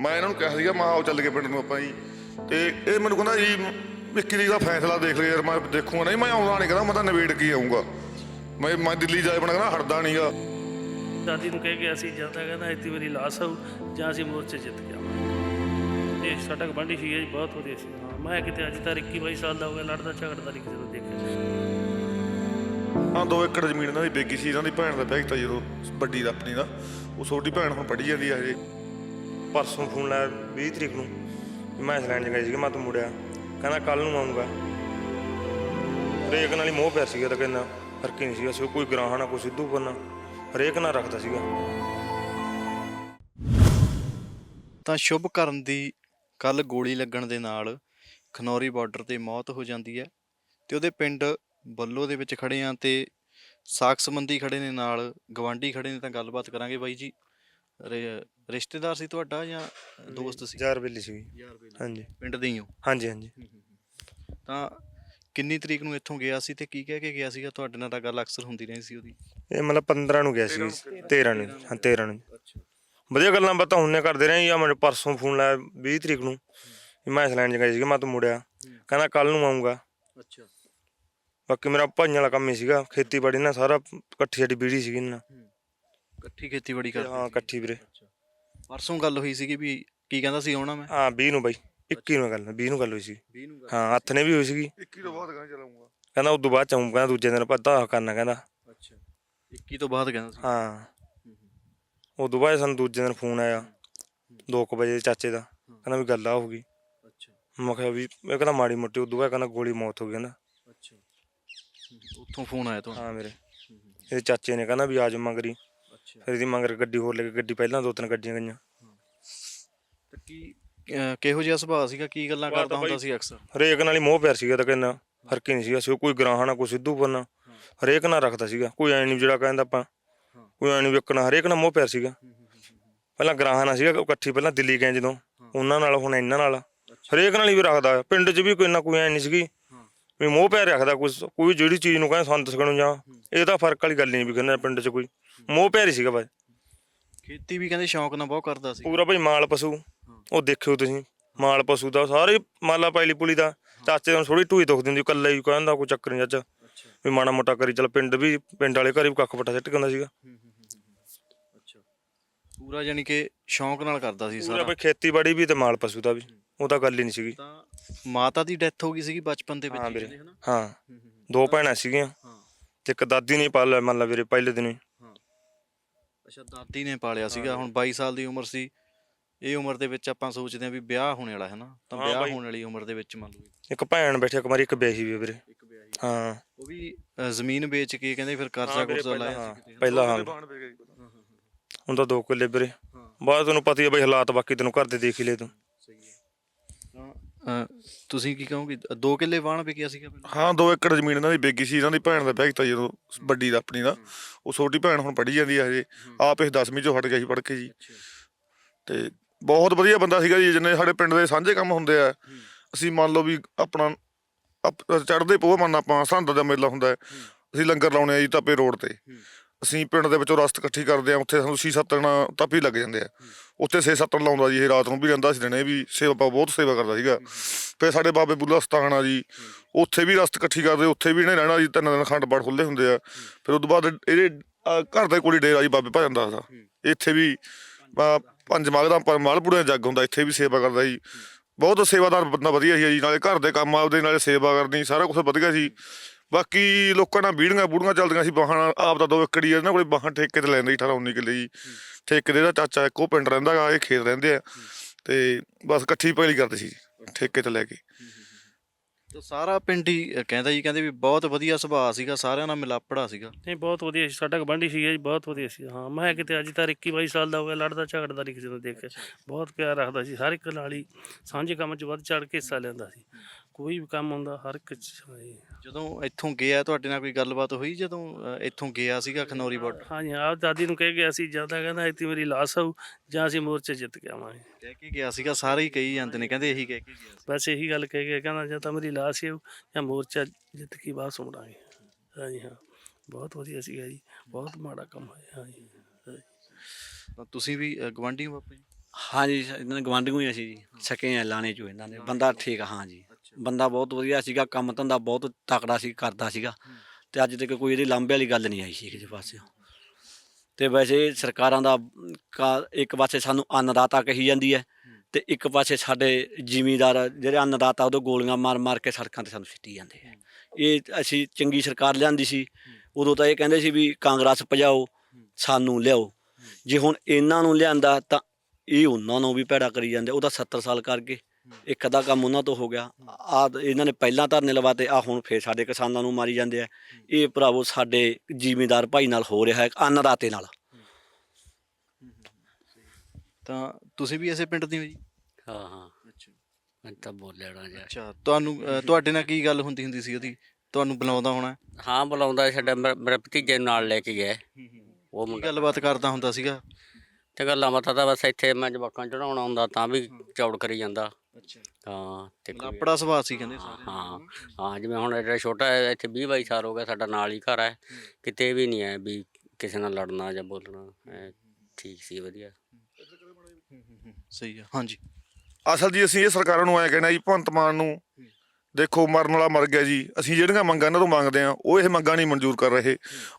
ਮੈਂ ਇਹਨਾਂ ਨੂੰ ਕਿਹਾ ਸੀਗਾ ਮੈਂ ਆਓ ਚੱਲ ਕੇ ਪਿੰਡ ਨੂੰ ਆਪਾਂ ਜੀ। ਤੇ ਇਹ ਮੈਨੂੰ ਕਹਿੰਦਾ ਜੀ ਵਿੱਕੀ ਦੀ ਦਾ ਫੈਸਲਾ ਦੇਖ ਲਿਆ ਯਾਰ ਮੈਂ ਦੇਖੂਗਾ। ਨਹੀਂ ਮੈਂ ਆਉਣਾ ਨਹੀਂ ਕਹਿੰਦਾ ਮੈਂ ਤਾਂ ਨਵੇੜ ਕੇ ਆਉਂਗਾ ਮੈਂ ਮੈਂ ਦਿੱਲੀ ਜਾਏ ਬਣਾ ਕਹਿੰਦਾ ਹਟਦਾ ਨਹੀਂਗਾ ਦਾਦੀ ਨੂੰ ਕਹਿ ਗਿਆ ਸੀ ਜਾਂ ਤਾਂ ਕਹਿੰਦਾ ਇੱਥੇ ਮੇਰੀ ਲਾਸ਼ ਆਊ ਜਾਂ ਅਸੀਂ ਮੋਰਚੇ ਜਿੱਤ ਕੇ ਆਵਾਂਗੇ। ਇਹ ਸਾਡਾ ਗਵਾਂਢੀ ਸੀ ਜੀ ਬਹੁਤ ਵਧੀਆ ਸੀ। ਮੈਂ ਕਿਤੇ ਅੱਜ ਤੱਕ 21 22 ਸਾਲ ਦਾ ਹੋ ਗਿਆ ਲੜਦਾ ਝਗੜਦਾ ਨਹੀਂ ਕਿਸੇ ਨੂੰ ਦੇਖਿਆ। ਹਾਂ 2 ਏਕੜ ਜ਼ਮੀਨ ਇਹਨਾਂ ਦੀ ਬੇਗੀ ਸੀ ਇਹਨਾਂ ਦੀ ਭੈਣ ਦਾ ਵਿਆਹ ਕੀਤਾ ਜਦੋਂ ਵੱਡੀ ਦਾ ਆਪਣੀ ਦਾ ਉਹ ਛੋਟੀ ਭੈਣ ਹੁਣ ਪੜ੍ਹੀ ਜਾਂਦੀ ਹੈ ਹਜੇ। ਪਰਸੋਂ ਫੋਨ ਲਾਇਆ 20 ਤਰੀਕ ਨੂੰ ਮੈਂ ਲੈਣ ਚ ਗਿਆ ਮੈਂ ਤਾਂ ਮੁੜਿਆ। ਕਹਿੰਦਾ ਕੱਲ ਨੂੰ ਆਉਂਗਾ। ਹਰੇਕ ਨਾਲ ਹੀ ਮੋਹ ਪਿਆ ਸੀਗਾ, ਤਾਂ ਕਹਿੰਦਾ ਫ਼ਰਕ ਨਹੀਂ ਸੀਗਾ ਸੀ ਕੋਈ ਗਰਾਹਾਂ ਨਾ, ਕੋਈ ਸਿੱਧੂ ਬੰਨਾ ਹਰੇਕ ਨਾਲ ਰੱਖਦਾ ਸੀਗਾ। ਤਾਂ ਸ਼ੁਭ ਕਰਨ ਦੀ ਕੱਲ ਗੋਲੀ ਲੱਗਣ ਦੇ ਨਾਲ ਖਨੌਰੀ ਬਾਰਡਰ ਤੇ ਮੌਤ ਹੋ ਜਾਂਦੀ ਹੈ ਤੇ ਉਹਦੇ ਪਿੰਡ ਬੱਲੋ ਦੇ ਵਿੱਚ ਖੜੇ ਆ ਤੇ ਸਾਖ ਸੰਬੰਧੀ ਖੜੇ ਨੇ ਨਾਲ ਗਵਾਂਢੀ ਖੜੇ ਨੇ ਤਾਂ ਗੱਲਬਾਤ ਕਰਾਂਗੇ ਬਾਈ ਜੀ। ਰੇ- ਰਿਸ਼ਤੇਦਾਰ ਸੀ ਤੁਹਾਡਾ ਜਾਂ ਦੋਸਤ ਸੀ? ਯਾਰ ਬੇਲੀ ਯਾਰ ਬੇਲੀ। ਹਾਂਜੀ। ਪਿੰਡ ਦੇ ਹੀ ਹੋ? ਹਾਂਜੀ ਹਾਂਜੀ। ਤਾਂ ਕਿੰਨੀ ਤਰੀਕ ਨੂੰ ਇੱਥੋਂ ਗਿਆ ਸੀ ਤੇ ਕੀ ਕਹਿ ਕੇ ਗਿਆ ਸੀਗਾ? ਤੁਹਾਡੇ ਨਾਲ ਤਾਂ ਗੱਲ ਅਕਸਰ ਹੁੰਦੀ ਰਹੀ ਸੀ ਉਹਦੀ। ਇਹ ਮਤਲਬ 15 ਨੂੰ ਗਿਆ ਸੀ। 13 ਨੂੰ ਹਾਂ 13 ਨੂੰ। ਅੱਛਾ। ਵਧੀਆ ਗੱਲਾਂ ਬਾਤਾਂ ਹੁੰਨੇ ਕਰਦੇ ਰਹੇ। ਜਾਂ ਮੈਨੂੰ ਪਰਸੋਂ ਫੋਨ ਲਾਇਆ 20 ਤਰੀਕ ਨੂੰ। ਵੀ ਮੈਂ ਲੈਣ ਚ ਗਿਆ ਸੀਗਾ ਮੈਂ ਤਾਂ ਮੁੜਿਆ। ਕਹਿੰਦਾ ਕੱਲ ਨੂੰ ਆਉਂਗਾ ਅੱਛਾ। ਬਾਕੀ ਮੇਰਾ ਭਾਈਆਂ ਵਾਲਾ ਕੰਮ ਹੀ ਸੀਗਾ। ਖੇਤੀਬਾੜੀ ਨਾਲ ਸਾਰਾ ਇਕੱਠੀ ਸਾਡੀ ਬੀੜੀ ਸੀਗੀ ਨਾ ਇਕੱਠੀ ਖੇਤੀਬਾੜੀ ਕਰਦੇ ਹਾਂ। ਇਕੱਠੀ ਵੀਰੇ। ਪਰਸੋਂ ਗੱਲ ਹੋਈ ਸੀਗੀ ਵੀ ਕੀ ਕਹਿੰਦਾ ਸੀ ਆਉਣਾ ਮੈਂ? ਹਾਂ 20 ਨੂੰ ਬਾਈ 21 ਨੂੰ ਗੱਲ 20 ਨੂੰ ਗੱਲ ਹੋਈ ਸੀ 20 ਨੂੰ ਹਾਂ ਹੱਥ ਨੇ ਵੀ ਹੋਈ ਸੀਗੀ। 21 ਤੋਂ ਬਾਅਦ ਕਹਿੰਦਾ ਚਲਾਉਂਗਾ। ਕਹਿੰਦਾ ਉਦੋਂ ਬਾਅਦ ਚਾਹੂੰ ਕਹਿੰਦਾ ਦੂਜੇ ਦਿਨ ਪਤਾ ਕਰਨਾ ਕਹਿੰਦਾ। ਅੱਛਾ। 21 ਤੋਂ ਬਾਅਦ ਕਹਿੰਦਾ ਸੀ? ਹਾਂ। ਉਦੋਂ ਬਾਅਦ ਸਾਨੂੰ ਦੂਜੇ ਦਿਨ ਫੋਨ ਆਇਆ 2 ਵਜੇ ਚਾਚੇ ਦਾ। ਕਹਿੰਦਾ ਵੀ ਗੱਲ ਆ ਹੋ ਗਈ। ਅੱਛਾ। ਮੈਂ ਕਿਹਾ ਵੀ ਇਹ ਕਹਿੰਦਾ ਮਾੜੀ ਮੋਟੀ ਉਦੋਂ ਬਾਅਦ ਕਹਿੰਦਾ ਗੋਲੀ ਮੌਤ ਹੋ ਗਈ ਕਹਿੰਦਾ। ਅੱਛਾ। ਉੱਥੋਂ ਫੋਨ ਆਇਆ ਤੁਹਾਨੂੰ? ਹਾਂ ਮੇਰੇ ਇਹਦੇ ਚਾਚੇ ਨੇ ਕਹਿੰਦਾ ਵੀ ਆ ਜਾ ਮੰਗਰੀ। ਫਿਰ ਇਹਦੀ ਮੰਗਰ ਗੱਡੀ ਹੋਰ ਲੈ ਕੇ ਗੱਡੀ ਪਹਿਲਾਂ ਦੋ ਤਿੰਨ ਗੱਡੀਆਂ ਗਈਆਂ। ਤੇ ਕੀ ਅਹ ਕਿਹੋ ਜਿਹਾ ਸੁਭਾਅ ਸੀਗਾ? ਕੀ ਗੱਲਾਂ ਕਰਦਾ ਹੁੰਦਾ ਸੀ ਅਕਸਰ? ਹਰੇਕ ਨਾਲ ਹੀ ਮੋਹ ਪਿਆਰ ਸੀਗਾ ਤਾਂ ਕਹਿੰਦਾ ਫ਼ਰਕ ਹੀ ਨਹੀਂ ਸੀਗਾ। ਸੀ ਕੋਈ ਗਰਾਹਾਂ ਨਾ ਕੋਈ ਸਿੱਧੂ ਬੰਨਾ ਹਰੇਕ ਨਾਲ ਰੱਖਦਾ ਸੀਗਾ। ਕੋਈ ਐ ਨਹੀਂ ਜਿਹੜਾ ਕਹਿੰਦਾ ਆਪਾਂ ਕੋਈ ਐ ਨਹੀਂ ਵਿਕਣਾ ਹਰੇਕ ਨਾਲ ਮੋਹ ਪਿਆਰ ਸੀਗਾ। ਪਹਿਲਾਂ ਗਰਾਹਾਂ ਨਾਲ ਸੀਗਾ ਇਕੱਠੀ ਪਹਿਲਾਂ ਦਿੱਲੀ ਗਏ ਜਦੋਂ। ਉਹਨਾਂ ਨਾਲ ਹੁਣ ਇਹਨਾਂ ਨਾਲ। ਹਰੇਕ ਨਾਲ ਹੀ ਵੀ ਰੱਖਦਾ। ਪਿੰਡ 'ਚ ਵੀ ਕੋਈ ਨਾ ਕੋਈ ਐ ਨਹੀਂ ਸੀਗੀ ਵੀ ਮੋਹ ਪਿਆਰ ਰੱਖਦਾ। ਕੋਈ ਕੋਈ ਜਿਹੜੀ ਚੀਜ਼ ਨੂੰ ਕਹਿੰਦਾ ਸੰਤ ਸਕਣੋਂ ਜਾ ਇਹ ਤਾਂ ਫ਼ਰਕ ਵਾਲੀ ਗੱਲ ਨਹੀਂ ਵੀ ਕਹਿੰਦਾ ਪਿੰਡ 'ਚ ਕੋਈ। ਮੋਹ ਪਿਆਰ ਸੀਗਾ ਬਸ ਖੇਤੀ ਵੀ ਕਹਿੰਦੇ ਸ਼ੌਂਕ ਨਾਲ ਬਹੁਤ ਕਰਦਾ ਸੀ। ਪੂਰਾ ਭਾਈ ਮਾਲ ਪਸ਼ੂ ਉਹ ਦੇਖਿਓ ਤੁਸੀਂ ਮਾਲ ਪਸ਼ੂ ਦਾ ਸਾਰੇ ਮਾਲਾ ਪਾਇਲੀ ਪੁਲੀ ਦਾ ਚਾਚੇ ਨੂੰ ਥੋੜੀ ਢੂਈ ਦੁਖਦੀ ਹੁੰਦੀ ਕੱਲਾ ਹੀ ਕਹਿੰਦਾ ਕੋਈ ਚੱਕਰ ਨਹੀਂ ਚਾਚਾ। ਵੀ ਮਾੜਾ ਮੋਟਾ ਕਰੀ ਚੱਲ ਪਿੰਡ ਵੀ ਪਿੰਡ ਵਾਲੇ ਘਰੇ ਵੀ ਕੱਖ ਪੱਟਾ ਸਿੱਟ ਕੇ ਆਉਂਦਾ ਸੀਗਾ। ਅੱਛਾ। ਪੂਰਾ ਯਾਨੀ ਕਿ ਸ਼ੌਂਕ ਨਾਲ ਕਰਦਾ ਸੀ ਪੂਰਾ ਸਾਰਾ। ਭਾਈ ਖੇਤੀਬਾੜੀ ਵੀ ਤੇ ਮਾਲ ਪਸ਼ੂ ਦਾ ਵੀ ਉਹ ਤਾਂ ਗੱਲ ਹੀ ਨਹੀਂ ਸੀਗੀ। ਤਾਂ ਮਾਤਾ ਦੀ ਡੈਥ ਹੋ ਗਈ ਸੀਗੀ ਬਚਪਨ ਦੇ ਵਿੱਚ ਹਾਂ ਕਹਿੰਦੇ ਦੋ ਭੈਣਾਂ ਸੀਗੀਆਂ। ਤੇ ਇੱਕ ਦਾਦੀ ਨੇ ਪਾਲ ਲਿਆ ਮੰਨ ਲਾ ਵੀਰੇ ਪਹਿਲੇ ਦਿਨ ਹਾਂ। ਅੱਛਾ ਦਾਦੀ ਨੇ ਪਾਲਿਆ ਸੀਗਾ ਹੁਣ 22 ਸਾਲ ਦੀ ਉਮਰ ਸੀ। ਇਹ ਉਮਰ ਦੇ ਵਿੱਚ ਆਪਾਂ ਸੋਚਦੇ ਹਾਂ ਵੀ ਵਿਆਹ ਹੋਣੇ ਵਾਲਾ ਹੈ ਨਾ। ਤਾਂ ਹਾਂ ਵਿਆਹ ਬਾਈ। ਹੋਣ ਵਾਲੀ ਉਮਰ ਦੇ ਵਿੱਚ ਮੰਨ ਲਓ ਇੱਕ ਭੈਣ ਬੈਠੀ ਇੱਕ ਮਾਰੀ ਇੱਕ ਵਿਆਹੀ ਵੀ ਆ ਵੀਰੇ। ਇੱਕ ਵਿਆਹੀ। ਹਾਂ। ਉਹ ਵੀ ਅ, ਜ਼ਮੀਨ ਵੇਚ ਕੇ ਕਹਿੰਦੇ ਫਿਰ ਕਰਜ਼ਾ ਵੀਰੇ, ਕੁਰਜ਼ਾ ਪਹਿਲਾਂ ਲਾਇਆ ਹਾਂ, ਸੀ ਕਿਤੇ। ਪਹਿਲਾਂ ਹਾਂ। ਬਾਣ ਹੁਣ ਤਾਂ ਦੋ ਕਿੱਲੇ ਵੀਰੇ। ਹਾਂ। ਬਾਅਦ ਤੁਹਾਨੂੰ ਪਤਾ ਹੀ ਆ ਬਈ ਹਾਲਾਤ ਬਾਕੀ ਤੈਨੂੰ ਘਰ ਦੇ ਦੇਖ ਹੀ ਲੈ ਤੂੰ। ਤੁਸੀਂ ਕੀ ਕਹੋਗੇ? ਦੋ ਕਿੱਲੇ ਵਾਣ ਵਿਕਿਆ ਸੀਗਾ ਪਹਿਲਾਂ? ਹਾਂ 2 ਏਕੜ ਜ਼ਮੀਨ ਇਹਨਾਂ ਦੀ ਬੇਗੀ ਸੀ ਇਹਨਾਂ ਦੀ ਭੈਣ ਦਾ ਵਿਆਹ ਕੀਤਾ ਜਦੋਂ ਵੱਡੀ ਦਾ ਆਪਣੀ ਦਾ। ਉਹ ਛੋਟੀ ਭੈਣ ਹੁਣ ਪੜ੍ਹੀ ਜਾਂਦੀ ਹੈ ਹਜੇ ਆਪ ਇਸ 10ਵੀਂ ਚੋਂ ਹਟ ਗਿਆ ਸੀ ਪੜ੍ਹ ਕੇ ਜੀ। ਤੇ ਬਹੁਤ ਵਧੀਆ ਬੰਦਾ ਸੀਗਾ ਜੀ ਜਿੰਨੇ ਸਾਡੇ ਪਿੰਡ ਦੇ ਸਾਂਝੇ ਕੰਮ ਹੁੰਦੇ ਆ। ਅਸੀਂ ਮੰਨ ਲਓ ਵੀ ਆਪਣਾ ਚੜਦੇ ਪੋਹ ਮੰਨ ਆਪਾਂ ਸੰਦ ਦਾ ਮੇਲਾ ਹੁੰਦਾ। ਹੈ। ਅਸੀਂ ਲੰਗਰ ਲਾਉਣੇ ਆ ਜੀ ਤਾਪੇ ਰੋਡ ਤੇ। ਅਸੀਂ ਪਿੰਡ ਦੇ ਵਿੱਚੋਂ ਰਸਤ ਇਕੱਠੀ ਕਰਦੇ ਆ ਉੱਥੇ ਸਾਨੂੰ ਸੀ ਸੱਤ ਜਣਾ ਤਾਪੀ ਲੱਗ ਜਾਂਦੇ ਆ। ਉੱਥੇ ਛੇ ਸੱਤਣ ਲਾਉਂਦਾ ਜੀ ਇਹ ਰਾਤ ਨੂੰ ਵੀ ਰਹਿੰਦਾ ਸੀ, ਦਿਨੇ ਵੀ ਸੇਵਾ ਬਹੁਤ ਸੇਵਾ ਕਰਦਾ ਸੀਗਾ। ਫਿਰ ਸਾਡੇ ਬਾਬੇ ਬੁੱਲਾ ਸਤਾਨ ਆ ਜੀ, ਉੱਥੇ ਵੀ ਰਸਤ ਇਕੱਠੀ ਕਰਦੇ, ਉੱਥੇ ਵੀ ਇਹਨੇ ਰਹਿਣਾ ਜੀ, ਤਿੰਨ ਦਿਨ ਖੰਡ ਪਾਠ ਖੁੱਲੇ ਹੁੰਦੇ ਆ। ਫਿਰ ਉਸ ਤੋਂ ਬਾਅਦ ਇਹਦੇ ਘਰ ਦੇ ਕੋਲ ਹੀ ਡੇਰਾ ਜੀ, ਬਾਬੇ ਭਜਨ ਦਾ। ਇੱਥੇ ਵੀ ਪੰਜ ਮਾਗ ਦਾ ਪ- ਮਾਲਪੁਰੇ ਦਾ ਜੱਗ ਹੁੰਦਾ, ਇੱਥੇ ਵੀ ਸੇਵਾ ਕਰਦਾ ਜੀ। ਬਹੁਤ ਸੇਵਾਦਾਰ ਬੰਦਾ ਵਧੀਆ ਸੀ ਜੀ, ਨਾਲੇ ਘਰ ਦੇ ਕੰਮ ਆਪਦੇ, ਨਾਲੇ ਸੇਵਾ ਕਰਨੀ, ਸਾਰਾ ਕੁਝ ਵਧੀਆ ਸੀ। ਬਾਕੀ ਲੋਕਾਂ ਨਾਲ ਬੀੜੀਆਂ ਬੂੜੀਆਂ ਚੱਲਦੀਆਂ ਸੀ ਬਾਹਣ ਆਪ ਦਾ ਦੋ ਏਕੜੀ ਇਹਨਾਂ ਕੋਲੇ ਬਾਹਣ ਠੇਕੇ ਤੇ ਲੈਂਦੇ ਸੀ 18 19 ਕਿੱਲੇ ਜੀ। ਠੇਕੇ ਦੇ ਦਾ ਚਾਚਾ ਇੱਕੋ ਪਿੰਡ ਰਹਿੰਦਾ ਗਾ ਇਹ ਖੇਤ ਰਹਿੰਦੇ ਆ। ਤੇ ਬਸ ਇਕੱਠੀ ਪੈਲੀ ਕਰਦੇ ਸੀ ਠੇਕੇ ਤੇ ਲੈ ਕੇ। ਤਾਂ ਸਾਰਾ ਪਿੰਡ ਹੀ ਕਹਿੰਦਾ ਜੀ ਕਹਿੰਦੇ ਵੀ ਬਹੁਤ ਵਧੀਆ ਸੁਭਾਅ ਸੀਗਾ ਸਾਰਿਆਂ ਨਾਲ ਮਿਲਾਪੜਾ ਸੀਗਾ। ਨਹੀਂ ਬਹੁਤ ਵਧੀਆ ਸੀ ਸਾਡਾ ਗਵਾਂਢੀ ਸੀ ਜੀ ਬਹੁਤ ਵਧੀਆ ਸੀ। ਹਾਂ ਮੈਂ ਕਿਤੇ ਅੱਜ ਤੱਕ 21 22 ਸਾਲ ਦਾ ਹੋ ਗਿਆ ਲੜਦਾ ਝਗੜਦਾ ਨਹੀਂ ਕਿਸੇ ਨੂੰ ਦੇਖਿਆ ਬਹੁਤ ਪਿਆਰ ਰੱਖਦਾ ਸੀ ਹਰ ਇੱਕ ਨਾਲ ਹੀ ਸਾਂਝੇ ਕੰਮ 'ਚ ਵੱਧ ਚੜ ਕੇ ਹਿੱਸਾ ਲੈਂਦਾ ਸੀ। ਕੋਈ ਵੀ ਕੰਮ ਹੁੰਦਾ ਹਰ ਇੱਕ 'ਚ ਹਾਂਜੀ ਜਦੋਂ ਇੱਥੋਂ ਗਿਆ ਤੁਹਾਡੇ ਨਾਲ ਕੋਈ ਗੱਲਬਾਤ ਹੋਈ ਜਦੋਂ ਅ, ਇੱਥੋਂ ਗਿਆ ਸੀਗਾ ਖਨੌਰੀ ਬਾਰਡਰ ਹਾਂਜੀ ਆਪ ਦਾਦੀ ਨੂੰ ਕਹਿ ਗਿਆ ਸੀ ਜਾਂ ਤਾਂ ਕਹਿੰਦਾ ਇੱਥੇ ਮੇਰੀ ਲਾਸ਼ ਆਊ ਜਾਂ ਅਸੀਂ ਮੋਰਚੇ ਜਿੱਤ ਕੇ ਆਵਾਂਗੇ। ਕਹਿ ਕੇ ਗਿਆ ਸੀਗਾ ਸਾਰੇ ਹੀ ਕਹੀ ਜਾਂਦੇ ਨੇ ਕਹਿੰਦੇ ਇਹੀ ਕਹਿ ਕੇ ਗਿਆ ਸੀ। ਬਸ ਇਹੀ ਗੱਲ ਕਹਿ ਗਿਆ ਕਹਿੰਦਾ ਜਾਂ ਤਾਂ ਮੇਰੀ ਲਾਸ਼ ਆਊ ਜਾਂ ਮੋਰਚਾ ਜਿੱਤ ਕੇ ਵਾਪਸ ਮੁੜਾਂਗੇ ਹਾਂਜੀ ਹਾਂ ਬਹੁਤ ਵਧੀਆ ਸੀਗਾ ਜੀ ਬਹੁਤ ਮਾੜਾ ਕੰਮ ਹੋਇਆ ਹਾਂਜੀ ਹਾਂਜੀ। ਤਾਂ ਤੁਸੀਂ ਵੀ ਅ, ਗਵਾਂਢੀ ਹੋ ਬਾਪੂ ਜੀ? ਹਾਂਜੀ ਸ- ਇਹਨਾਂ ਦੇ ਗਵਾਂਢੀਆਂ ਹੀ ਅਸੀਂ ਜੀ ਸਕੇ ਆ ਲਾਣੇ ਚੋਂ ਇਹਨਾਂ ਦੇ ਬੰਦਾ ਠੀਕ ਆ ਹਾਂ ਜੀ। ਬੰਦਾ ਬਹੁਤ ਵਧੀਆ ਸੀਗਾ, ਕੰਮ ਧੰਦਾ ਬਹੁਤ ਤਕੜਾ ਸੀ, ਕਰਦਾ ਸੀਗਾ। ਤੇ ਅੱਜ ਤੱਕ ਕੋਈ ਇਹਦੀ ਲਾਂਭੇ ਵਾਲੀ ਗੱਲ ਨਹੀਂ ਆਈ ਸੀ ਕਿਸੇ ਪਾਸਿਓਂ। ਤੇ ਵੈਸੇ ਸਰਕਾਰਾਂ ਦਾ ਕਾ- ਇੱਕ ਪਾਸੇ ਸਾਨੂੰ ਅੰਨਦਾਤਾ ਕਹੀ ਜਾਂਦੀ ਹੈ ਤੇ ਇੱਕ ਪਾਸੇ ਸਾਡੇ ਜ਼ਿਮੀਂਦਾਰ ਜਿਹੜੇ ਅੰਨਦਾਤਾ ਉਹਦੇ ਗੋਲੀਆਂ ਮਾਰ ਮਾਰ ਕੇ ਸੜਕਾਂ ਤੇ ਸਾਨੂੰ ਸਿੱਟੀ ਜਾਂਦੇ ਆ। ਇਹ ਅਸੀਂ ਚੰਗੀ ਸਰਕਾਰ ਲਿਆਂਦੀ ਸੀ, ਉਦੋਂ ਤਾਂ ਇਹ ਕਹਿੰਦੇ ਸੀ ਵੀ ਕਾਂਗਰਸ ਭਜਾਓ, ਸਾਨੂੰ ਲਿਆਓ। ਜੇ ਹੁਣ ਇਹਨਾਂ ਨੂੰ ਲਿਆਂਦਾ ਤਾਂ ਇਹ ਉਹਨਾਂ ਨੂੰ ਵੀ ਭੈੜਾ ਕਰੀ ਜਾਂਦੇ, ਉਹ ਤਾਂ 70 ਸਾਲ ਕਰਕੇ ਇੱਕ ਅੱਧਾ ਕੰਮ ਉਹਨਾਂ ਤੋਂ ਹੋ ਗਿਆ। ਆ ਇਹਨਾਂ ਨੇ ਪਹਿਲਾਂ ਧਰਨੇ ਲਵਾਤੇ ਆ ਹੁਣ ਫੇਰ ਸਾਡੇ ਕਿਸਾਨਾਂ ਨੂੰ ਮਾਰੀ ਜਾਂਦੇ ਆ। ਇਹ ਭਰਾਵੋ ਸਾਡੇ ਜ਼ਿਮੀਂਦਾਰ ਭਾਈ ਨਾਲ ਹੋ ਰਿਹਾ ਹੈ ਅੰਨਦਾਤੇ ਨਾਲ। ਤਾਂ ਤੁਸੀਂ ਵੀ ਇਸੇ ਪਿੰਡ ਦੇ ਹੋ ਜੀ? ਹਾਂ ਹਾਂ। ਮੈਂ ਤਾਂ ਬੋਲਿਆ ਨਾ ਜਾ। ਅੱਛਾ ਤੁਹਾਨੂੰ ਅ, ਤੁਹਾਡੇ ਨਾਲ ਕੀ ਗੱਲ ਹੁੰਦੀ ਹੁੰਦੀ ਸੀ ਉਹਦੀ? ਤੁਹਾਨੂੰ ਬੁਲਾਉਂਦਾ ਹੋਣਾ? ਹਾਂ ਬੁਲਾਉਂਦਾ ਸੀ, ਸਾਡਾ ਮੇਰਾ ਮੇਰਾ ਭਤੀਜੇ ਨੂੰ ਨਾਲ ਲੈ ਕੇ ਗਿਆ। ਉਹ ਕੀ ਮੁੰਡਾ ਗੱਲਬਾਤ ਕਰਦਾ ਹੁੰਦਾ ਸੀਗਾ? ਤੇ ਗੱਲਾਂ ਬਾਤਾਂ ਤਾਂ ਬਸ ਇੱਥੇ ਮੈਂ ਜਵਾਕਾਂ ਚੜਾਉਣਾ ਹੁੰਦਾ ਤਾਂ ਵੀ ਚੌੜ ਕਰੀ ਜਾਂਦਾ। ਅੱਛਾ। ਹਾਂ ਤੇ ਕੋਈ- ਲਾਪੜਾ ਸੁਭਾਅ ਸੀ ਕਹਿੰਦੇ ਸਾਰੇ ਹਾਂ। ਹਾਂ ਜਿਵੇਂ ਹੁਣ ਜਿਹੜਾ ਛੋਟਾ ਹੈ ਇੱਥੇ 20 22 ਸਾਲ ਹੋ ਗਿਆ ਸਾਡਾ ਨਾਲ ਹੀ ਘਰ ਹੈ। ਕਿਤੇ ਵੀ ਨਹੀਂ ਹੈ ਵੀ ਕਿਸੇ ਨਾਲ ਲੜਨਾ ਜਾਂ ਬੋਲਣਾ ਐਂ ਠੀਕ ਸੀ ਵਧੀਆ। ਸਹੀ ਆ ਹਾਂਜੀ। ਅਸਲ ਜੀ ਅਸੀਂ ਇਹ ਸਰਕਾਰਾਂ ਨੂੰ ਐ ਕਹਿਣਾ ਜੀ ਭਗਵੰਤ ਮਾਨ ਨੂੰ ਦੇਖੋ ਮਰਨ ਵਾਲਾ ਮਰ ਗਿਆ ਜੀ। ਅਸੀਂ ਜਿਹੜੀਆਂ ਮੰਗਾਂ ਇਹਨਾਂ ਤੋਂ ਮੰਗਦੇ ਆ ਉਹ ਇਹ ਮੰਗਾਂ ਨਹੀਂ ਮਨਜ਼ੂਰ ਕਰ ਰਹੇ।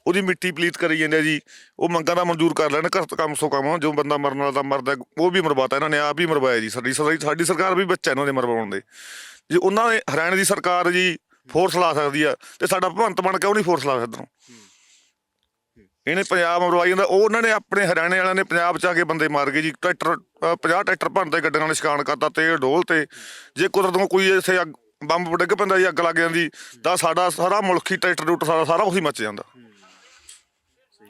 ਉਹਦੀ ਮਿੱਟੀ ਪਲੀਤ ਕਰੀ ਜਾਂਦੇ ਆ ਜੀ। ਉਹ ਮੰਗਾਂ ਦਾ ਮਨਜ਼ੂਰ ਕਰ ਲੈਣ ਘਰ ਕੰਮ ਸੋ ਕੰਮ ਜੋ ਬੰਦਾ ਮਰਨ ਵਾਲਾ ਤਾਂ ਮਰਦਾ ਉਹ ਵੀ ਮਰਵਾਤਾ ਇਹਨਾਂ ਨੇ ਆਪ ਹੀ ਮਰਵਾਇਆ ਜੀ। ਸਾਡੀ ਸਾਡੀ ਸਰਕਾਰ ਵੀ ਬੱਚਾ ਇਹਨਾਂ ਦੇ ਮਰਵਾਉਣ ਦੇ। ਜੇ ਉਹਨਾਂ ਨੇ ਹਰਿਆਣੇ ਦੀ ਸਰਕਾਰ ਜੀ ਫੋਰਸ ਲਾ ਸਕਦੀ ਆ ਤੇ ਸਾਡਾ ਭਗਵੰਤ ਮਾਨ ਕਿਉਂ ਨਹੀਂ ਫੋਰਸ ਲਾ ਸਕਦਾ? ਇਹਨੇ ਪੰਜਾਬ ਮਰਵਾਈ ਜਾਂਦਾ ਉਹ ਉਹਨਾਂ ਨੇ ਆਪਣੇ ਹਰਿਆਣੇ ਵਾਲਿਆਂ ਨੇ ਪੰਜਾਬ ਚ ਆ ਕੇ ਬੰਦੇ ਮਾਰ ਗਏ ਜੀ। ਟਰੈਕਟਰ ਅ, 50 ਟਰੈਕਟਰ ਭੰਨ ਤੇ ਗੱਡੀਆਂ ਨਾਲ ਨਿਸ਼ਕਾਨ ਕਰਤਾ ਤੇ ਢੋਲ ਤੇ। ਜੇ ਕੁਦਰਤ ਨੂੰ ਕੋਈ ਇੱਥੇ ਅੱਗ- ਬੰਬ ਡਿੱਗ ਪੈਂਦਾ ਜੀ ਅੱਗ ਲੱਗ ਜਾਂਦੀ। ਤਾਂ ਸਾਡਾ ਸਾਰਾ ਮੁਲਕੀ ਟਰੈਕਟਰ ਰੂਟ ਸਾਰਾ ਸਾਰਾ ਕੁਝ ਹੀ ਮੱਚ ਜਾਂਦਾ।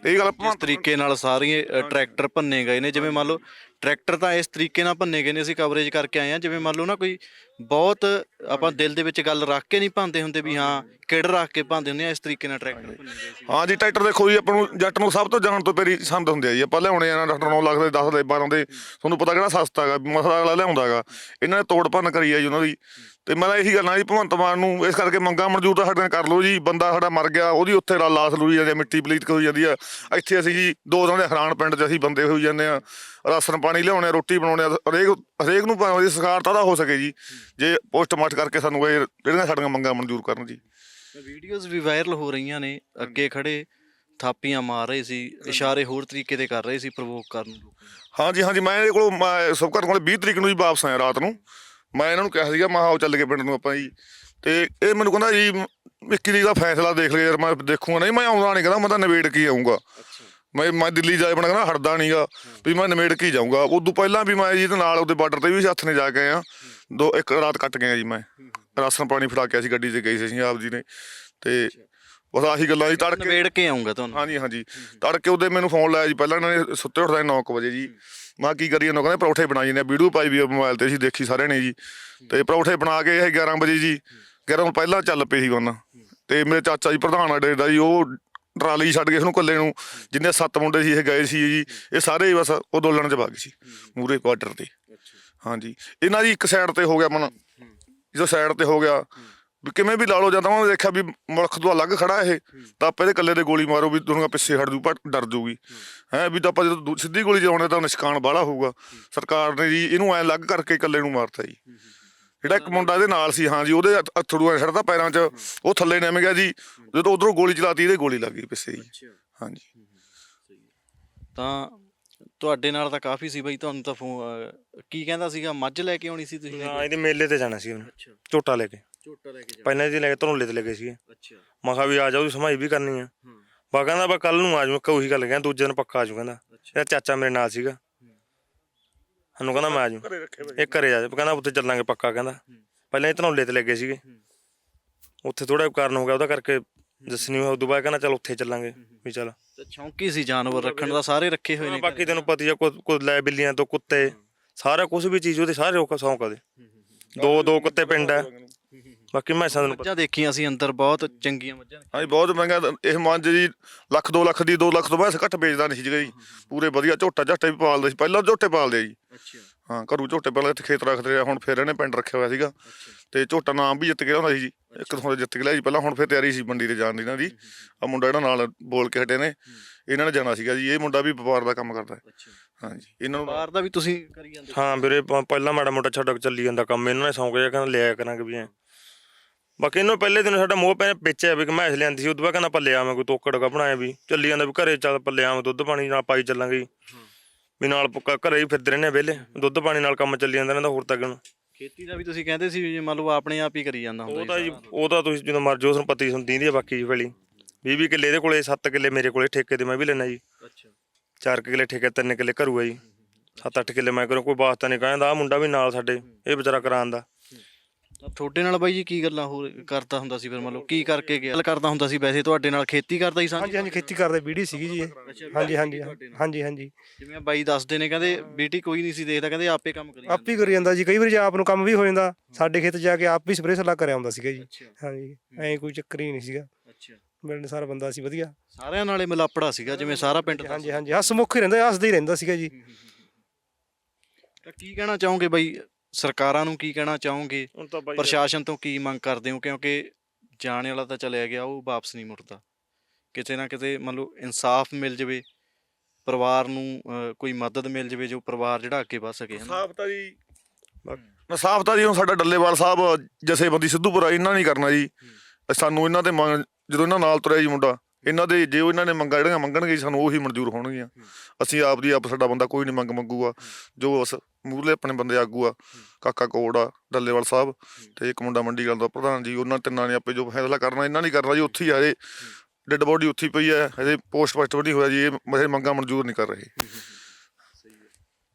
ਇਹ ਗੱਲ ਜਿਸ ਤਰੀਕੇ ਨਾਲ ਸਾਰੇ ਟਰੈਕਟਰ ਭੰਨੇ ਗਏ ਨੇ ਜਿਵੇਂ ਮੰਨ ਲਓ ਟਰੈਕਟਰ ਤਾਂ ਇਸ ਤਰੀਕੇ ਨਾਲ ਭੰਨੇ ਗਏ ਨੇ ਅਸੀਂ ਕਵਰੇਜ ਕਰਕੇ ਆਏ ਆ ਜਿਵੇਂ ਮੰਨ ਲਓ ਨਾ ਕੋਈ ਬਹੁਤ ਆਪਾਂ ਦਿਲ ਦੇ ਵਿੱਚ ਗੱਲ ਰੱਖ ਕੇ ਨਹੀਂ ਭੰਦੇ ਹੁੰਦੇ ਵੀ ਹਾਂ ਕਿੜ ਰੱਖ ਕੇ ਭੰਦੇ ਹੁੰਦੇ ਆ ਇਸ ਤਰੀਕੇ ਨਾਲ ਟਰੈਕਟਰ ਭੰਨੇ ਗਏ ਹਾਂ ਜੀ ਟਰੈਕਟਰ ਦੇਖੋ ਜੀ ਆਪਾਂ ਨੂੰ ਜੱਟ ਨੂੰ ਸਭ ਤੋਂ ਜਾਣ ਤੋਂ ਪਹਿਲੀ ਸੰਦ ਹੁੰਦੇ ਆ ਜੀ। ਆਪਾਂ ਲਿਆਉਣੇ ਆ ਡਾਕਟਰ 9 ਲੱਖ ਦੇ 10 ਦੇ 12 ਦੇ ਤੁਹਾਨੂੰ ਪਤਾ ਕਿਹੜਾ ਸਸਤਾ ਹੈਗਾ ਮਸਲਾ ਅਗਲਾ ਲਿਆਉਂਦਾ ਹੈਗਾ। ਇਹਨਾਂ ਨੇ ਤੋੜ ਭੰਨ ਕਰੀ ਆ ਜੀ ਉਹਨਾਂ ਦੀ। ਤੇ ਮੈਂ ਤਾਂ ਇਹੀ ਗੱਲ ਜੀ ਭਗਵੰਤ ਮਾਨ ਨੂੰ ਇਸ ਕਰਕੇ ਮੰਗਾਂ ਮਨਜ਼ੂਰ ਤਾਂ ਸਾਡੇ ਨਾਲ ਕਰ ਲਓ ਜੀ ਬੰਦਾ ਸਾਡਾ ਮਰ ਗਿਆ ਉਹਦੀ ਉੱਥੇ ਲਾਸ ਲੂਈ ਜਾਂਦੀ ਆ ਮਿੱਟੀ ਪਲੀਤ ਹੋਈ ਜਾਂਦੀ ਆ। ਇੱਥੇ ਅਸੀਂ ਜੀ ਦੋ ਦਿਨ ਦੇ ਹੈਰਾਨ ਪਿੰਡ 'ਚ ਅਸੀਂ ਬੰਦੇ ਹੋਈ ਜਾਂਦੇ ਆ ਰਾਸ਼ਨ ਪਾਣੀ ਲਿਆਉਣੇ ਰੋਟੀ ਬਣਾਉਣੇ ਹਰੇਕ ਹਰੇਕ ਨੂੰ ਭਾਵੇਂ ਦੀ ਸਰਕਾਰ ਤਾਂ ਹੋ ਸਕੇ ਜੀ ਜੇ ਪੋਸਟਮਾਰਟ ਕਰਕੇ ਸਾਨੂੰ ਇਹ ਜਿਹੜੀਆਂ ਸਾਡੀਆਂ ਮੰਗਾਂ ਮਨਜ਼ੂਰ ਕਰਨ ਜੀ। ਵੀਡੀਓਜ਼ ਵੀ ਵਾਇਰਲ ਹੋ ਰਹੀਆਂ ਨੇ ਅੱਗੇ ਖੜੇ ਥਾਪੀਆਂ ਮਾਰ ਰਹੇ ਸੀ ਇਸ਼ਾਰੇ ਹੋਰ ਤਰੀਕੇ ਦੇ ਕਰ ਰਹੇ ਸੀ ਪ੍ਰਵੋਕ ਕਰਨ ਨੂੰ ਹਾਂਜੀ ਹਾਂਜੀ ਮੈਂ ਇਹਦੇ ਕੋਲ ਸੁਖਕਰ ਕੋਲ 20 ਤਰੀਕ ਨੂੰ ਜੀ ਵਾਪਸ ਆਇਆ ਰਾਤ ਨੂੰ। ਮੈਂ ਇਹਨਾਂ ਨੂੰ ਕਿਹਾ ਸੀਗਾ ਮੈਂ ਆਓ ਚੱਲ ਕੇ ਪਿੰਡ ਨੂੰ ਆਪਾਂ ਜੀ। ਤੇ ਇਹ ਮੈਨੂੰ ਕਹਿੰਦਾ ਜੀ 21 ਤਰੀਕ ਦਾ ਫੈਸਲਾ ਦੇਖ ਲਿਆ ਯਾਰ ਮੈਂ ਦੇਖੂਗਾ। ਨਹੀਂ ਮੈਂ ਆਉਂਦਾ ਨਹੀਂ ਕਹਿੰਦਾ ਮੈਂ ਤਾਂ ਨਵੇੜ ਕੇ ਆਉਂਗਾ ਮੈਂ ਮੈਂ ਦਿੱਲੀ ਜਾਏ ਬਣਾ ਕਹਿੰਦਾ ਹਟਦਾ ਨਹੀਂਗਾ ਵੀ ਮੈਂ ਨਵੇੜ ਕੇ ਹੀ ਜਾਊਂਗਾ। ਉਦੋਂ ਪਹਿਲਾਂ ਵੀ ਮੈਂ ਜੀ ਇਹਦੇ ਨਾਲ ਉਹਦੇ ਬਾਰਡਰ ਤੇ ਵੀ ਹੱਥ ਨੇ ਜਾ ਕੇ ਆਇਆ। ਦੋ ਇੱਕ ਰਾਤ ਕੱਟ ਗਏ ਜੀ ਮੈਂ। ਰਾਸ਼ਨ ਪਾਣੀ ਫੜਾ ਕੇ ਅਸੀਂ ਗੱਡੀ 'ਚ ਗਏ ਸੀ ਅਸੀਂ ਆਪ ਜੀ ਨੇ। ਤੇ ਬਸ ਆਹੀ ਗੱਲਾਂ ਜੀ ਤੜਕੇ ਨਵੇੜ ਕੇ ਆਉਂਗਾ ਤੁਹਾਨੂੰ। ਹਾਂਜੀ ਹਾਂਜੀ। ਤੜਕੇ ਉਹਦੇ ਮੈਨੂੰ ਫੋਨ ਲਾਇਆ ਜੀ ਪਹਿਲਾਂ ਇਹਨਾਂ ਨੇ ਸੁੱਤੇ ਉੱਠਦੇ 9 ਵਜੇ ਜੀ। ਮੈਂ ਕੀ ਕਰੀਏ? ਉਹਨਾਂ ਕਹਿੰਦੇ ਪਰੌਠੇ ਬਣਾਈ ਜਾਂਦੇ ਆ। ਵੀਡੀਓ ਪਾਈ ਵੀ ਮੋਬਾਈਲ ਤੇ ਅਸੀਂ ਦੇਖੀ ਸਾਰਿਆਂ ਨੇ ਜੀ। ਤੇ ਪਰੌਠੇ ਬਣਾ ਕੇ ਇਹ 11 ਵਜੇ ਜੀ। 11 ਤੋਂ ਪਹਿਲਾਂ ਚੱਲ ਪਏ ਸੀ ਉਹਨਾਂ ਤੇ ਮੇਰੇ ਚਾਚਾ ਜੀ ਪ੍ਰਧਾਨ ਅਡੇ ਦਾ ਜੀ ਉਹ ਟਰਾਲੀ ਛੱਡ ਕੇ ਉਹਨੂੰ ਕੱਲੇ ਨੂੰ ਜਿੰਨੇ ਸੱਤ ਮੁੰਡੇ ਸੀ ਇਹ ਗਏ ਸੀ ਜੀ। ਇਹ ਸਾਰੇ ਬਸ ਉਹ ਦੋਲਣ ਚ ਵਗ ਗਏ ਸੀ ਮੂਰੇ ਬਾਰਡਰ ਤੇ। ਹਾਂਜੀ। ਇਹਨਾਂ ਦੀ ਇੱਕ ਸਾਈਡ ਤੇ ਹੋ ਗਿਆ ਮਨ ਜਦੋਂ ਸਾਈਡ ਤੇ ਹੋ ਗਿਆ ਵੀ ਕਿਵੇਂ ਵੀ ਲਾ ਲਓ ਜਾਂ ਤਾਂ ਉਹਨਾਂ ਨੇ ਦੇਖਿਆ ਵੀ ਮੁਲਕ ਤੋਂ ਅਲੱਗ ਖੜਾ ਇਹ ਤਾਂ ਆਪਾਂ ਇਹਦੇ ਕੱਲੇ ਦੇ ਗੋਲੀ ਮਾਰੋ ਵੀ ਦੁਨੀਆ ਪਿੱਛੇ ਹਟ ਜੂ ਪਰ ਡਰ ਜੂਗੀ। ਹੈ। ਵੀ ਤਾਂ ਆਪਾਂ ਜਦੋਂ ਦੂ- ਸਿੱਧੀ ਗੋਲੀ ਚਲਾਉਣੇ ਤਾਂ ਨਿਸ਼ਕਾਨ ਬਾਹਲਾ ਹੋਊਗਾ। ਸਰਕਾਰ ਨੇ ਜੀ ਇਹਨੂੰ ਐ ਅਲੱਗ ਕਰਕੇ ਇਕੱਲੇ ਨੂੰ ਮਾਰਤਾ ਜੀ। ਜਿਹੜਾ ਇੱਕ ਮੁੰਡਾ ਇਹਦੇ ਨਾਲ ਸੀ ਹਾਂ ਜੀ ਉਹਦੇ ਹੱਥ- ਅਥੜੂ ਛੱਡਦਾ ਪੈਰਾਂ 'ਚ ਉਹ ਥੱਲੇ ਨਿਮ ਗਿਆ ਜੀ। ਜਦੋਂ ਉਧਰੋਂ ਗੋਲੀ ਚਲਾਤੀ ਇਹਦੇ ਗੋਲੀ ਲੱਗ ਗਈ ਪਿੱਛੇ ਜੀ। ਹਾਂਜੀ ਤਾਂ ਤੁਹਾਡੇ ਨਾਲ ਤਾਂ ਕਾਫੀ ਸੀ ਬਈ ਤੁਹਾਨੂੰ ਤਾਂ ਫੋਨ ਕੀ ਕਹਿੰਦਾ ਸੀਗਾ? ਮੱਝ ਲੈ ਕੇ ਆਉਣੀ ਸੀ ਤੁਸੀਂ? ਨਾ ਇਹਦੇ ਮੇਲੇ ਤੇ ਜਾਣਾ ਸੀ ਉਹਨੇ। ਝੋਟਾ ਲੈ ਕੇ। ਝੋਟਾ ਲੈ ਕੇ ਪਹਿਲਾਂ ਇਹਦੇ ਲੈ ਕੇ ਧਰੋਲੇ ਤੇ ਲੱਗੇ ਸੀਗੇ। ਅੱਛਾ। ਮੈਂ ਕਿਹਾ ਵੀ ਆ ਜਾਓ ਸਮਾਈ ਵੀ ਕਰਨੀ ਆ। ਬਾ ਕਹਿੰਦਾ ਬਾ ਕੱਲ ਨੂੰ ਆ ਜਾਊਂ ਉਹੀ ਗੱਲ ਕਹਿੰਦਾ ਦੂਜੇ ਦਿਨ ਪੱਕਾ ਆ ਜਾਊਂ ਕਹਿੰਦਾ। ਇਹਦਾ ਚਾਚਾ ਮੇਰੇ ਨਾਲ ਸੀਗਾ। ਸਾਨੂੰ ਕਹਿੰਦਾ ਮੈਂ ਆ ਜਾਊਂ। ਇਹ ਘਰੇ ਆ ਜਾ ਕਹਿੰਦਾ ਉੱਥੇ ਚੱਲਾਂਗੇ ਪੱਕਾ ਕਹਿੰਦਾ। ਪਹਿਲਾਂ ਇਹ ਧਰੋਲੇ ਤੇ ਲੱਗੇ ਸੀਗੇ। ਉੱਥੇ ਥੋੜਾ ਕਾਰਨ ਹੋ ਗਿਆ ਉਹਦਾ ਕਰਕੇ ਦੱਸਣੀ ਹੋਇਆ ਉਦੋਂ ਬਾਅਦ ਕਹਿੰਦਾ ਚੱਲ ਉੱਥੇ ਚੱਲਾਂਗੇ ਵੀ ਚੱਲ। ਤੇ ਸ਼ੌਂਕੀ ਸੀ ਜਾਨਵਰ ਰੱਖਣ ਦਾ ਸਾਰੇ ਰੱਖੇ ਹੋਏ ਨੇ ਬਾਕੀ ਤੈਨੂੰ ਪਤਾ ਹੀ ਆ ਕੋਈ ਕੋਈ ਲੈ ਬਿੱਲੀਆਂ ਤੋਂ ਕੁੱਤੇ ਸਾਰਾ ਕੁਝ ਵੀ ਚੀਜ਼ ਉਹਦੇ ਸਾਰੇ ਰੋਕ ਸੌਂਕ ਉਹਦੇ। ਦੋ ਦੋ ਕੁੱਤੇ ਪਿੰਡ ਆ। ਬਾਕੀ ਮੈਂ ਸਾਨੂੰ ਮੱਝਾਂ ਦੇਖੀਆਂ ਸੀ ਅੰਦਰ ਬਹੁਤ ਚੰਗੀਆਂ ਮੱਝਾਂ ਹਾਂਜੀ ਬਹੁਤ ਮਹਿੰਗਾ ਤਾਂ ਇਹ 'ਚ ਜੀ ਲੱਖ 2 ਲੱਖ ਦੀ 2 ਲੱਖ ਤੋਂ ਬਾਅਦ ਘੱਟ ਵੇਚਦਾ ਨਹੀਂ ਸੀ ਜੀ। ਪੂਰੇ ਵਧੀਆ ਝੋਟਾ ਝਾਟੇ ਵੀ ਪਾਲਦੇ ਸੀ। ਪਹਿਲਾਂ ਝੋਟੇ ਪਾਲਦੇ ਜੀ। ਅੱਛਾ। ਹਾਂ ਘਰੂ ਝੋਟੇ ਪਹਿਲਾਂ ਇੱਥੇ ਖੇਤ ਰੱਖਦੇ ਆ। ਹੁਣ ਫਿਰ ਇਹਨੇ ਪਿੰਡ ਰੱਖਿਆ ਹੋਇਆ ਸੀਗਾ। ਤੇ ਝੋਟਾ ਨਾਮ ਵੀ ਜਿੱਤ ਕੇ ਲਿਆਉਂਦਾ ਸੀ ਜੀ। ਇੱਕ ਤੋਂ ਜਿੱਤ ਕੇ ਲਿਆ ਜੀ ਪਹਿਲਾਂ ਹੁਣ ਫਿਰ ਤਿਆਰੀ ਸੀ ਮੰਡੀ ਤੇ ਜਾਣ ਦੀ ਇਹਨਾਂ ਦੀ। ਆ ਮੁੰਡਾ ਜਿਹੜਾ ਨਾਲ ਬੋਲ ਕੇ ਹਟੇ ਨੇ। ਇਹਨਾਂ ਨੇ ਜਾਣਾ ਸੀਗਾ ਜੀ। ਇਹ ਮੁੰਡਾ ਵੀ ਵਪਾਰ ਦਾ ਕੰਮ ਕਰਦਾ। ਹੈ ਅੱਛਾ। ਹਾਂਜੀ ਇਹਨਾਂ ਨੂੰ ਬਾਹਰ ਦਾ ਵੀ ਤੁਸੀਂ ਕਰੀ ਜਾਂਦੇ ਹਾਂ? ਵੀਰੇ ਪਹਿਲਾਂ ਮਾੜਾ ਮੋਟਾ ਛੱਡਕ ਚੱਲੀ ਜਾਂਦਾ ਕੰਮ। ਇਹਨਾਂ ਨੇ ਸੌਂਕ ਜਿਹਾ ਕਹਿੰਦਾ ਲਿਆ ਕਰਾਂਗੇ ਵੀ ਐ। ਬਾਕੀ ਇਹਨੂੰ ਪਹਿਲੇ ਦਿਨ ਸਾਡਾ ਮੋਹ ਪੈ ਵੇਚਿਆ ਵੀ ਕਿ ਮੈਂ ਇਸ ਲਿਆਂਦੀ ਸੀ ਉਦੋਂ ਬਾਅਦ ਕਹਿੰਦਾ ਪੱਲੇ ਆਵਾਂ ਕੋਈ ਤੋਕੜ ਕਾ ਬਣਾਇਆ ਵੀ। ਚੱਲੀ ਜਾਂਦਾ ਵੀ ਘਰੇ ਚੱਲ ਪੱਲੇ ਆਵਾਂ ਦੁੱਧ ਪਾਣੀ ਨਾਲ ਪਾਈ ਚੱਲਾਂਗੇ। ਵੀ ਨਾਲ ਪੱਕਾ ਘਰੇ ਹੀ ਫਿਰਦੇ ਰਹਿੰਦੇ ਆ ਵਿਹਲੇ ਦੁੱਧ ਪਾਣੀ ਨਾਲ ਕੰਮ ਚੱਲੀ ਜਾਂਦਾ ਰਹਿੰਦਾ ਹੋਰ ਤਾਂ ਕਿਉਂ ਖੇਤੀ ਦਾ ਵੀ ਤੁਸੀਂ ਕਹਿੰਦੇ ਸੀ ਜੇ ਮੰਨ ਲਓ ਆਪਣੇ ਆਪ ਹੀ ਕਰੀ ਜਾਂਦਾ ਹੁੰਦਾ ਉਹ ਤਾਂ ਜੀ ਉਹ ਤਾਂ ਤੁਸੀਂ ਜਦੋਂ ਮਰਜ਼ੀ ਉਸ ਨੂੰ ਪਤੀ ਹੁੰਦੀ ਦੀ ਬਾਕੀ ਜੀ ਵੇਲੀ 20 20 ਕਿੱਲੇ ਇਹਦੇ ਕੋਲੇ 7 ਕਿੱਲੇ ਮੇਰੇ ਕੋਲੇ ਠੇਕੇ ਤੇ ਮੈਂ ਵੀ ਲੈਣਾ ਜੀ। ਅੱਛਾ। 4 ਕਿੱਲੇ ਠੇਕੇ ਤਿੰਨ ਕਿੱਲੇ ਘਰੂ ਆ ਜੀ। 7-8 ਕਿੱਲੇ ਮੈਂ ਕਰੂੰ ਕੋਈ ਵਾਸਤਾ ਨਹੀਂ ਕਹਿੰਦਾ ਆ ਮੁੰਡਾ ਵੀ ਨਾਲ ਸਾਡੇ ਇਹ ਵਿਚਾਰਾ ਕਰਾਉਂਦਾ ਤਾਂ ਤੁਹਾਡੇ ਨਾਲ ਬਾਈ ਜੀ ਕੀ ਗੱਲਾਂ ਹੋਰ ਕਰਦਾ ਹੁੰਦਾ ਸੀ ਫਿਰ ਮੰਨ ਲਓ ਕੀ ਕਰਕੇ ਗਿਆ? ਗੱਲ ਕਰਦਾ ਹੁੰਦਾ ਸੀ ਵੈਸੇ ਤੁਹਾਡੇ ਨਾਲ ਖੇਤੀ ਕਰਦਾ ਸਾਂ ਹਾਂਜੀ ਹਾਂਜੀ ਖੇਤੀ ਕਰਦੇ ਬੀੜੀ ਸੀਗੀ ਜੀ ਇਹ। ਹਾਂਜੀ ਹਾਂਜੀ ਹਾਂਜੀ ਹਾਂਜੀ। ਜਿਵੇਂ ਬਾਈ ਦੱਸਦੇ ਨੇ ਕਹਿੰਦੇ ਬੇਟੀ ਕੋਈ ਨਹੀਂ ਸੀ ਦੇਖਦਾ ਕਹਿੰਦੇ ਆਪੇ ਕੰਮ ਕਰੀ ਆਪ ਹੀ ਕਰੀ ਜਾਂਦਾ ਜੀ ਕਈ ਵਾਰੀ ਜੇ ਆਪ ਨੂੰ ਕੰਮ ਵੀ ਹੋ ਜਾਂਦਾ ਸਾਡੇ ਖੇਤ ਜਾ ਕੇ ਆਪ ਵੀ ਸਪਰੇਅ ਸਲਾ ਕਰਿਆ ਆਉਂਦਾ ਸੀਗਾ ਜੀ। ਅੱਛਾ। ਹਾਂਜੀ ਐਂ ਕੋਈ ਚੱਕਰ ਹੀ ਨਹੀਂ ਸੀਗਾ। ਅੱਛਾ। ਮਿਲਣਸਾਰ ਬੰਦਾ ਸੀ ਵਧੀਆ। ਸਾਰਿਆਂ ਨਾਲੇ ਮਿਲਾਪੜਾ ਸੀਗਾ ਜਿਵੇਂ ਸਾਰਾ ਪਿੰਡ ਦਾ ਹਾਂਜੀ ਹਾਂਜੀ ਹਸਮੁਖ ਹੀ ਰਹਿੰਦਾ ਹੱਸਦਾ ਹੀ ਰਹਿੰਦਾ ਸੀਗਾ ਜੀ। ਤਾਂ ਕੀ ਕਹਿਣਾ ਚਾਹੋਗੇ ਬਾਈ? ਸਰਕਾਰਾਂ ਨੂੰ ਕੀ ਕਹਿਣਾ ਚਾਹੋਗੇ? ਹੁਣ ਤਾਂ ਬਾਈ ਪ੍ਰਸ਼ਾਸਨ ਤੋਂ ਕੀ ਮੰਗ ਕਰਦੇ ਹੋ? ਕਿਉਂਕਿ ਜਾਣੇ ਵਾਲਾ ਤਾਂ ਚਲਿਆ ਗਿਆ ਉਹ ਵਾਪਸ ਨਹੀਂ ਮੁੜਦਾ। ਕਿਤੇ ਨਾ ਕਿਤੇ ਮੰਨ ਲਓ ਇਨਸਾਫ ਮਿਲ ਜਵੇ ਪਰਿਵਾਰ ਨੂੰ ਅਹ, ਕੋਈ ਮਦਦ ਮਿਲ ਜਵੇ ਜੋ ਪਰਿਵਾਰ ਜਿਹੜਾ ਅੱਗੇ ਵਧ ਸਕੇ ਹਨਾ ਸਾਫ਼ ਤਾਂ ਜੀ ਸਾਫ਼ ਤਾਂ ਜੀ ਹੁਣ ਸਾਡਾ ਡੱਲੇਵਾਲ ਸਾਹਿਬ ਜਥੇਬੰਦੀ ਸਿੱਧੂਪੁਰਾ ਇਹਨਾਂ ਨਹੀਂ ਕਰਨਾ ਜੀ। ਸਾਨੂੰ ਇਹਨਾਂ ਦੇ ਮੰਗ- ਜਦੋਂ ਇਹਨਾਂ ਨਾਲ ਤੁਰਿਆ ਜੀ ਮੁੰਡਾ ਇਹਨਾਂ ਦੇ ਜੇ ਉਹ ਇਹਨਾਂ ਨੇ ਮੰਗਾਂ ਜਿਹੜੀਆਂ ਮੰਗਣਗੇ ਜੀ, ਸਾਨੂੰ ਉਹੀ ਮਨਜ਼ੂਰ ਹੋਣਗੀਆਂ। ਅਸੀਂ ਆਪ ਦੀ ਆਪ ਸਾਡਾ ਬੰਦਾ ਕੋਈ ਨਹੀਂ ਮੰਗ ਮੰਗੂਗਾ। ਜੋ ਉਸ ਮੂਹਰਲੇ ਆਪਣੇ ਬੰਦੇ ਆਗੂ ਆ ਕਾਕਾ ਕੋੜ ਆ ਡੱਲੇਵਾਲ ਸਾਹਿਬ ਤੇ ਇੱਕ ਮੁੰਡਾ ਮੰਡੀ ਗੱਲ ਦਾ ਪ੍ਰਧਾਨ ਜੀ ਉਹਨਾਂ ਤਿੰਨਾਂ ਨੇ ਆਪੇ ਜੋ ਫੈਸਲਾ ਕਰਨਾ ਇਹਨਾਂ ਨਹੀਂ ਕਰਨਾ ਜੀ ਉੱਥੇ ਹੀ ਆ ਹਜੇ ਡੈਡ ਬੋਡੀ ਉੱਥੇ ਪਈ ਹੈ ਹਜੇ ਪੋਸਟ ਪਾਸਟ ਨਹੀਂ ਹੋਇਆ ਜੀ ਇਹ ਮੰਗਾਂ ਮਨਜ਼ੂਰ ਨਹੀਂ ਕਰ ਰਹੇ।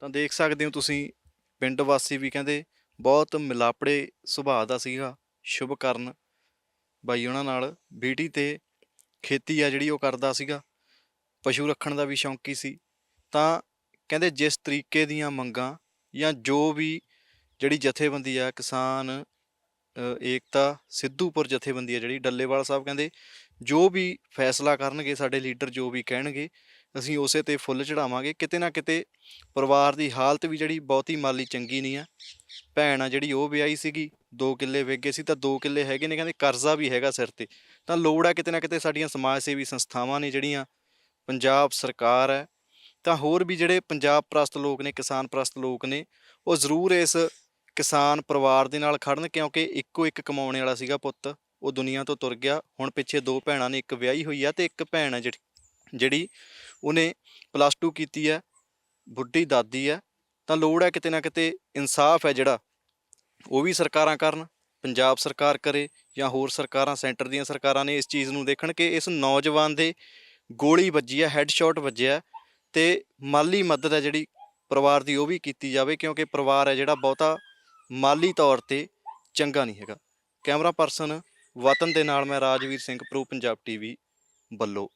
ਤਾਂ ਦੇਖ ਸਕਦੇ ਹੋ ਤੁਸੀਂ ਪਿੰਡ ਵਾਸੀ ਵੀ ਕਹਿੰਦੇ ਬਹੁਤ ਮਿਲਾਪੜੇ ਸੁਭਾਅ ਦਾ ਸੀਗਾ ਸ਼ੁਭ ਕਰਨ। ਬਾਈ ਉਹਨਾਂ ਨਾਲ ਬੀਟੀ ਤੇ ਖੇਤੀ ਆ ਜਿਹੜੀ ਉਹ ਕਰਦਾ ਸੀਗਾ, ਪਸ਼ੂ ਰੱਖਣ ਦਾ ਵੀ ਸ਼ੌਂਕੀ ਸੀ, ਤਾਂ ਕਹਿੰਦੇ ਜਿਸ ਤਰੀਕੇ ਦੀਆਂ ਮੰਗਾਂ ਜਾਂ ਜੋ ਵੀ ਜਿਹੜੀ ਜਥੇਬੰਦੀ ਆ, ਕਿਸਾਨ ਏਕਤਾ, ਸਿੱਧੂਪੁਰ ਜਥੇਬੰਦੀ ਆ ਜਿਹੜੀ, ਡੱਲੇਵਾਲ ਸਾਹਿਬ ਕਹਿੰਦੇ ਜੋ ਵੀ ਫੈਸਲਾ ਕਰਨਗੇ, ਸਾਡੇ ਲੀਡਰ ਜੋ ਵੀ ਕਹਿਣਗੇ ਅਸੀਂ ਉਸੇ ਤੇ ਫੁੱਲ ਚੜਾਵਾਂਗੇ। ਕਿਤੇ ਨਾ ਕਿਤੇ ਪਰਿਵਾਰ ਦੀ ਹਾਲਤ ਵੀ ਜਿਹੜੀ ਬਹੁਤੀ ਮਾਲੀ ਚੰਗੀ ਨਹੀਂ ਆ। ਭੈਣ ਆ ਜਿਹੜੀ ਉਹ ਵਿਆਹੀ ਸੀਗੀ, ਦੋ ਕਿੱਲੇ ਵੇਗੇ ਸੀ ਤਾਂ ਦੋ ਕਿੱਲੇ ਹੈਗੇ ਨੇ, ਕਹਿੰਦੇ ਕਰਜ਼ਾ ਵੀ ਹੈਗਾ ਸਿਰ ਤੇ। ਤਾਂ ਲੋੜ ਆ ਕਿਤੇ ਨਾ ਕਿਤੇ ਸਾਡੀਆਂ ਸਮਾਜ ਸੇਵੀ ਸੰਸਥਾਵਾਂ ਨੇ ਜਿਹੜੀਆਂ, ਪੰਜਾਬ ਸਰਕਾਰ ਹੈ। ਤਾਂ ਹੋਰ ਵੀ ਜਿਹੜੇ ਪੰਜਾਬ ਪ੍ਰਸਤ ਲੋਕ ਨੇ, ਕਿਸਾਨ ਪ੍ਰਸਤ ਲੋਕ ਨੇ, ਉਹ ਜ਼ਰੂਰ ਇਸ ਕਿਸਾਨ ਪਰਿਵਾਰ ਦੇ ਨਾਲ ਖੜਨ ਕਿਉਂਕਿ ਇੱਕੋ ਇੱਕ ਕਮਾਉਣੇ ਵਾਲਾ ਸੀਗਾ ਪੁੱਤ, ਉਹ ਦੁਨੀਆ ਤੋਂ ਤੁਰ ਗਿਆ। ਹੁਣ ਪਿੱਛੇ ਦੋ ਭੈਣਾਂ ਨੇ, ਇੱਕ ਵਿਆਹੀ ਹੋਈ ਆ ਤੇ ਇੱਕ ਭੈਣ ਹੈ ਜਿਹੜੀ ਜਿਹੜੀ ਉਹਨੇ ਪਲੱਸ 2 ਕੀਤੀ ਹੈ, ਬੁੱਢੀ ਦਾਦੀ ਹੈ, ਤਾਂ ਲੋੜ ਹੈ ਕਿਤੇ ਨਾ ਕਿਤੇ ਇਨਸਾਫ ਹੈ ਜਿਹੜਾ, ਉਹ ਵੀ ਸਰਕਾਰਾਂ ਕਰਨ, ਪੰਜਾਬ ਸਰਕਾਰ ਕਰੇ ਜਾਂ ਹੋਰ ਸਰਕਾਰਾਂ, ਸੈਂਟਰ ਦੀਆਂ ਸਰਕਾਰਾਂ ਨੇ ਇਸ ਚੀਜ਼ ਨੂੰ ਦੇਖਣ ਕਿ ਇਸ ਨੌਜਵਾਨ ਦੇ ਗੋਲੀ ਵੱਜੀ ਹੈ ਹੈੱਡਸ਼ਾਟ ਵੱਜਿਆ ਹੈ ਤੇ ਮਾਲੀ ਮਦਦ ਹੈ ਜਿਹੜੀ ਪਰਿਵਾਰ ਦੀ ਉਹ ਵੀ ਕੀਤੀ ਜਾਵੇ ਕਿਉਂਕਿ ਪਰਿਵਾਰ ਹੈ ਜਿਹੜਾ ਬਹੁਤਾ ਮਾਲੀ ਤੌਰ ਤੇ ਚੰਗਾ ਨਹੀਂ ਹੈਗਾ। ਕੈਮਰਾ ਪਰਸਨ ਵਤਨ ਦੇ ਨਾਲ ਮੈਂ ਰਾਜਵੀਰ ਸਿੰਘ ਪ੍ਰੋ ਪੰਜਾਬ ਟੀਵੀ ਬੱਲੋ